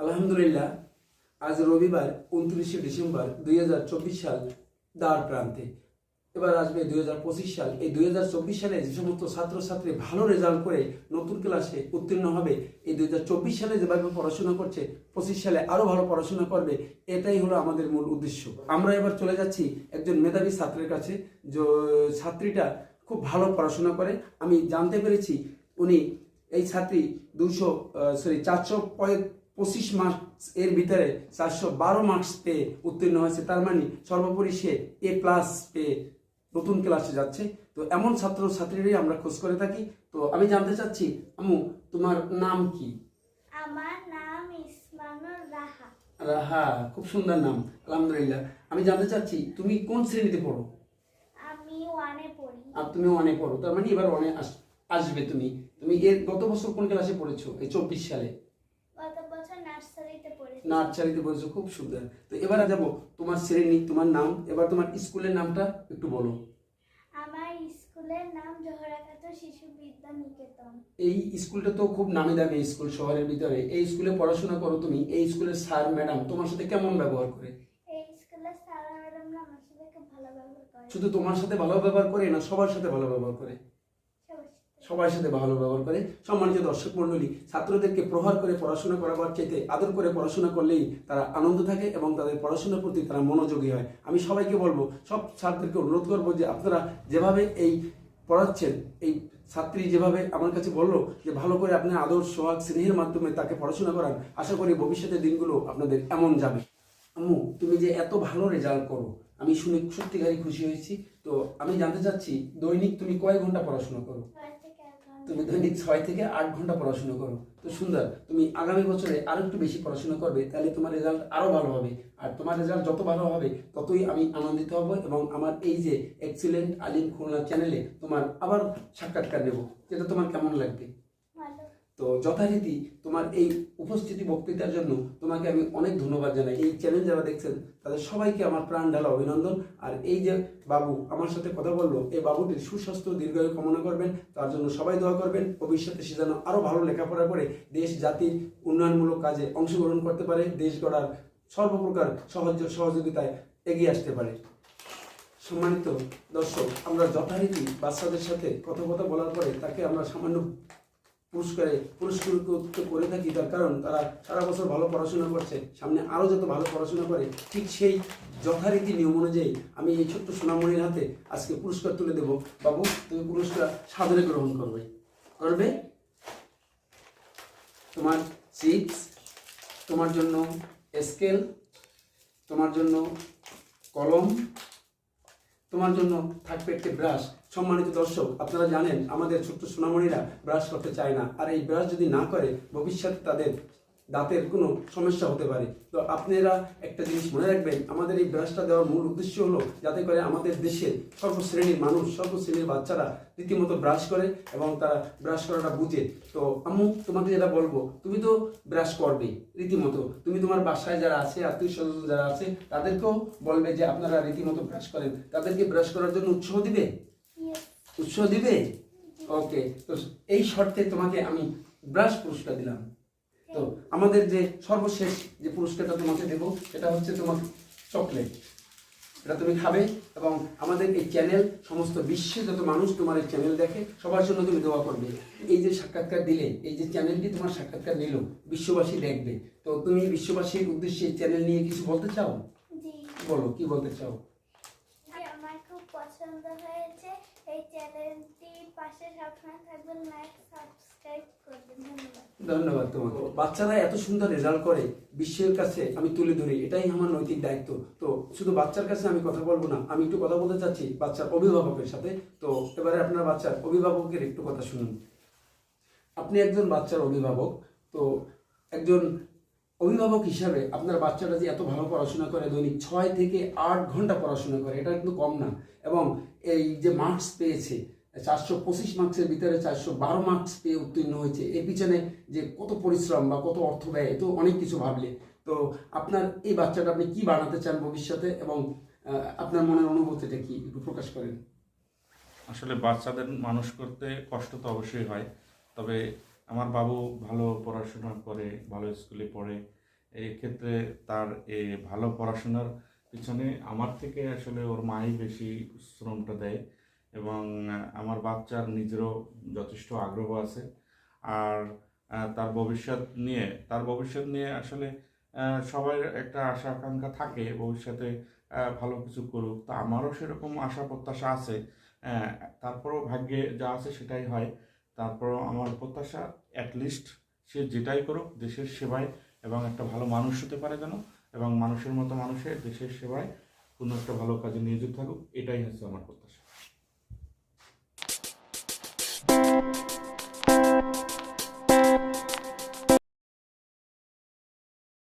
আলহামদুলিল্লাহ, আজ রবিবার উনত্রিশে ডিসেম্বর দুই হাজার চব্বিশ সাল দ্বার প্রান্তে। এবার আসবে দুই হাজার পঁচিশ সাল। এই দুই হাজার চব্বিশ সালে যে সমস্ত ছাত্রছাত্রী ভালো রেজাল্ট করে নতুন ক্লাসে উত্তীর্ণ হবে, এই দুই হাজার চব্বিশ সালে যেভাবে পড়াশোনা করছে, পঁচিশ সালে আরও ভালো পড়াশোনা করবে, এটাই হলো আমাদের মূল উদ্দেশ্য। আমরা এবার চলে যাচ্ছি একজন মেধাবী ছাত্রের কাছে, যে ছাত্রীটা খুব ভালো পড়াশোনা করে। আমি জানতে পেরেছি, উনি এই ছাত্রী দুশো সরি চারশো পঁচিশ মার্কস এর ভিতরে চারশো বারো মার্কস পেয়ে উত্তীর্ণ হয়েছে। তার মানে সর্বোপরি সে এ প্লাস পেয়ে নতুন ক্লাসে যাচ্ছে। তো এমন ছাত্র ছাত্রীরাই আমরা খোঁজ করে থাকি। তো আমি জানতে চাচ্ছি আমু তোমার নাম কি? আমার নাম ইসমানুর রাহা। রাহা খুব সুন্দর নাম আলহামদুলিল্লাহ। আমি জানতে চাচ্ছি তুমি কোন শ্রেণীতে পড়ো? আমি ওয়ানে পড়ি। আর তুমি অনেক পড়ো তার মানে এবার অনেক আসবে তুমি। তুমি এর গত বছর কোন ক্লাসে পড়েছো? এই চব্বিশ সালে। নার্সারিতে পড়েছো খুব সুন্দর। তো এবারে যাব তোমার শ্রেণি তোমার নাম এবার তোমার স্কুলের নামটা একটু বলো। আমার স্কুলের নাম জোহরা খাতুন শিশু বিদ্যা নিকেতন। এই স্কুলটা তো খুব নামি দামি স্কুল শহরের ভিতরে। এই স্কুলে পড়াশোনা করো তুমি এই স্কুলের স্যার ম্যাডাম তোমার সাথে কেমন ব্যবহার করে? এই স্কুলের স্যার ম্যাডামরা আমার সাথে খুব ভালো ব্যবহার করে। শুধু তোমার সাথে ভালো ব্যবহার করে না সবার সাথে ভালো ব্যবহার করে? সবার সাথে। ভালো ব্যবহার করে, সম্মানিত দর্শক মণ্ডলী, ছাত্রদেরকে প্রহার করে পড়াশোনা করাবার চাইতে আদর করে পড়াশোনা করলেই তারা আনন্দ থাকে এবং তাদের পড়াশোনার প্রতি তারা মনোযোগী হয়। আমি সবাইকে বলব, সব ছাত্রদেরকে অনুরোধ করব যে আপনারা যেভাবে এই পড়াচ্ছেন, এই ছাত্রী যেভাবে আমার কাছে বলল যে ভালো করে আপনি আদর সোহাগ স্নেহের মাধ্যমে তাকে পড়াশোনা করান, আশা করি ভবিষ্যতের দিনগুলো আপনাদের এমন যাবে। আম্মু, তুমি যে এত ভালো রেজাল্ট করো, আমি শুনে সত্যিকারই খুশি হয়েছি। তো আমি জানতে চাচ্ছি, দৈনিক তুমি কয় ঘণ্টা পড়াশোনা করো ছয় থেকে এক ঘণ্টা। তুমি দৈনিক ছয় থেকে আট ঘণ্টা পড়াশোনা করো। তো সুন্দর, তুমি আগামী বছরে আরও একটু বেশি পড়াশোনা করবে, তাহলে তোমার রেজাল্ট আরও ভালো হবে। আর তোমার রেজাল্ট যত ভালো হবে, ততই আমি আনন্দিত হব এবং আমার এই যে এক্সিলেন্ট আলিম খুলনা চ্যানেলে তোমার আবার সাক্ষাৎকার নেব। যেটা তোমার কেমন লাগবে? তো যথারীতি তোমার এই উপস্থিতি বক্তৃতার জন্য তোমাকে আমি অনেক ধন্যবাদ জানাই। এই চ্যানেল যারা দেখছেন, তাদের সবাইকে আমার প্রাণ ঢালা অভিনন্দন। আর এই যে বাবু আমার সাথে কথা বলল, এই বাবুটির সুস্বাস্থ্য দীর্ঘায়ু কামনা করবেন। তার জন্য সবাই দোয়া করবেন, ভবিষ্যতে সে যেন আরও ভালো লেখাপড়া করে দেশ, জাতির উন্নয়নমূলক কাজে অংশগ্রহণ করতে পারে, দেশ গড়ার সর্বপ্রকার সহজ সহযোগিতায় এগিয়ে আসতে পারে। সম্মানিত দর্শক, আমরা যথারীতি বাচ্চাদের সাথে কথা কথা বলার পরে তাকে আমরা সামান্য পুরস্কারে পুরস্কৃত করে থাকি, তার কারণ তারা সারা বছর ভালো পড়াশোনা করছে, সামনে আরও যত ভালো পড়াশোনা করে, ঠিক সেই যথারীতি নিয়ম অনুযায়ী আমি এই ছোট্ট সোনামণির হাতে আজকে পুরস্কার তুলে দেব। বাবু, তুমি পুরস্কার সাদরে গ্রহণ করবে। করবে? তোমার চিপস তোমার জন্য স্কেল তোমার জন্য কলম তোমার জন্য থাকবে একটি ব্রাশ। সম্মানিত দর্শক, আপনারা জানেন, আমাদের ছোট্ট সোনামণিরা ব্রাশ করতে চায় না। আর এই ব্রাশ যদি না করে, ভবিষ্যতে তাদের দাঁতের কোনো সমস্যা হতে পারে। তো আপনারা একটা জিনিস মনে রাখবেন আমাদের এই ব্রাশটা দেওয়ার মূল উদ্দেশ্য হলো যাতে করে আমাদের দেশের সর্বশ্রেণীর মানুষ সর্বশ্রেণীর বাচ্চারা রীতিমতো ব্রাশ করে এবং তারা ব্রাশ করাটা বুঝে। তো আম্মু তোমাকে যেটা বলব তুমি তো ব্রাশ করবে রীতিমতো। তুমি তোমার বাসায় যারা আছে আত্মীয় স্বজন যারা আছে তাদেরকেও বলবে যে আপনারা রীতিমতো ব্রাশ করেন। তাদেরকে ব্রাশ করার জন্য উৎসাহ দিবে. উৎসাহ দিবে? ওকে তো এই শর্তে তোমাকে আমি ব্রাশ পুরস্কার দিলাম। তো আমাদের যে সর্বশেষ যে পুরস্কারটা তোমাকে দেবো সেটা হচ্ছে তোমার চকলেট। এটা তুমি খাবে এবং আমাদের এই চ্যানেল সমস্ত বিশ্বে যত মানুষ তোমার এই চ্যানেল দেখে সবার জন্য তুমি দোয়া করবে। এই যে সাক্ষাৎকার দিলে এই যে চ্যানেলটি তোমার সাক্ষাৎকার নিল বিশ্ববাসী দেখবে। তো তুমি বিশ্ববাসীর উদ্দেশ্যে এই চ্যানেল নিয়ে কিছু বলতে চাও? বলো কি বলতে চাও? আমার খুব পছন্দ হয়েছে। ধন্যবাদ। ধন্যবাদ তোমাকে। বাচ্চারা এত সুন্দর রেজাল্ট করে বিশ্বের কাছে আমি তুলে ধরি, এটাই আমার নৈতিক দায়িত্ব। তো শুধু বাচ্চার কাছে আমি কথা বলব না, আমি একটু কথা বলতে চাচ্ছি বাচ্চার অভিভাবকের সাথে। তো এবারে আপনার বাচ্চার অভিভাবকের একটু কথা শুনুন। আপনি একজন বাচ্চার অভিভাবক, তো একজন অভিভাবক হিসাবে আপনার বাচ্চাটা যে এত ভালো পড়াশোনা করে, দৈনিক ছয় থেকে আট ঘণ্টা পড়াশোনা করে, এটা কিন্তু কম না। এবং এই যে মার্কস পেয়েছে, চারশো পঁচিশ মার্কসের ভিতরে চারশো বারো মার্কস পেয়ে উত্তীর্ণ হয়েছে। এর পিছনে যে কত পরিশ্রম বা কত অর্থ ব্যয় এ তো অনেক কিছু ভাবলে। তো আপনার এই বাচ্চাটা আপনি কি বানাতে চান ভবিষ্যতে? এবং আপনার মনের অনুভূতিটা কি? একটু প্রকাশ করেন। আসলে বাচ্চাদের মানুষ করতে কষ্ট তো অবশ্যই হয়। তবে আমার বাবু ভালো পড়াশোনা করে, ভালো স্কুলে পড়ে এই ক্ষেত্রে তার এ ভালো পড়াশোনার পিছনে আমার থেকে আসলে ওর মাই বেশি শ্রমটা দেয় এবং আমার বাচ্চার নিজেরও যথেষ্ট আগ্রহ আছে। আর তার ভবিষ্যৎ নিয়ে, তার ভবিষ্যৎ নিয়ে আসলে সবার একটা আশা আকাঙ্ক্ষা থাকে, ভবিষ্যতে ভালো কিছু করুক। তা আমারও সেরকম আশা প্রত্যাশা আছে তারপরেও ভাগ্যে যা আছে সেটাই হয়। তারপরও আমার প্রত্যাশা অ্যাটলিস্ট সে যেটাই করুক, দেশের সেবায় এবং একটা ভালো মানুষ হতে পারে যেন, এবং মানুষের মতো মানুষের দেশের সেবায় কোনো একটা ভালো কাজে নিয়োজিত থাকুক, এটাই হচ্ছে আমার প্রত্যাশা।